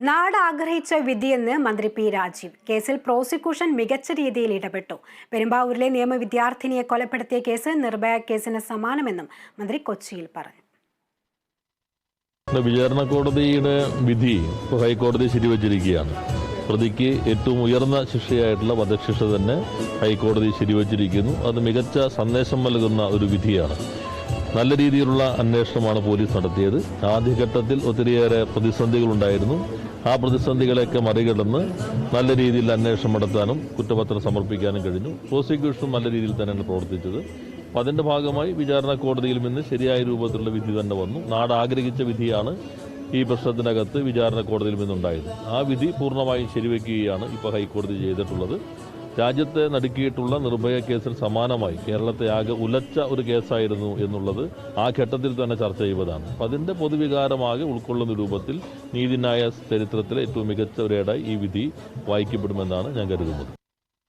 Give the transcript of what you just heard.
നാട് ആഗ്രഹിച്ച വിധിയെന്ന് മന്ത്രി പി രാജീവ്. കേസിൽ പ്രോസിക്യൂഷൻ മികച്ച രീതിയിൽ ഇടപെട്ടു. പെരുമ്പാവൂരിലെ നിയമ വിദ്യാർത്ഥിനിയെ കൊലപ്പെടുത്തിയ കേസ് നിർഭയ കേസിന് സമാനമെന്നും മന്ത്രി കൊച്ചിയിൽ പറഞ്ഞു. വിചാരണ കോടതിയുടെ വിധി ഹൈക്കോടതി ശരിവച്ചിരിക്കുകയാണ്. പ്രതിക്ക് ഏറ്റവും ഉയർന്ന ശിക്ഷയായിട്ടുള്ള വധശിക്ഷ തന്നെ ഹൈക്കോടതി ശരിവച്ചിരിക്കുന്നു. അത് മികച്ച സന്ദേശം നൽകുന്ന ഒരു വിധിയാണ്. നല്ല രീതിയിലുള്ള അന്വേഷണമാണ് പോലീസ് നടത്തിയത്. ആദ്യഘട്ടത്തിൽ ഒത്തിരിയേറെ പ്രതിസന്ധികളുണ്ടായിരുന്നു. ആ പ്രതിസന്ധികളെയൊക്കെ മറികടന്ന് നല്ല രീതിയിൽ അന്വേഷണം നടത്താനും കുറ്റപത്രം സമർപ്പിക്കാനും കഴിഞ്ഞു. പ്രോസിക്യൂഷനും നല്ല രീതിയിൽ തന്നെയാണ് പ്രവർത്തിച്ചത്. അപ്പം അതിന്റെ ഭാഗമായി വിചാരണ കോടതിയിൽ നിന്ന് ശരിയായ രൂപത്തിലുള്ള വിധി തന്നെ വന്നു. നാട് ആഗ്രഹിച്ച വിധിയാണ് ഈ പ്രശ്നത്തിനകത്ത് വിചാരണ കോടതിയിൽ നിന്നുണ്ടായത്. ആ വിധി പൂർണമായും ശരിവെക്കുകയാണ് ഇപ്പോൾ ഹൈക്കോടതി ചെയ്തിട്ടുള്ളത്. രാജ്യത്തെ നടുക്കിയിട്ടുള്ള നിർഭയ കേസിന് സമാനമായി കേരളത്തെ ആകെ ഉലച്ച ഒരു കേസായിരുന്നു എന്നുള്ളത് ആ ഘട്ടത്തിൽ തന്നെ ചർച്ച ചെയ്തതാണ് അപ്പം അതിന്റെ പൊതുവികാരമാകെ ഉൾക്കൊള്ളുന്ന രൂപത്തിൽ നീതിന്യായ ചരിത്രത്തിലെ ഏറ്റവും മികച്ച ഒരേടായി ഈ വിധി വായിക്കപ്പെടുമെന്നാണ് ഞാൻ കരുതുന്നത്.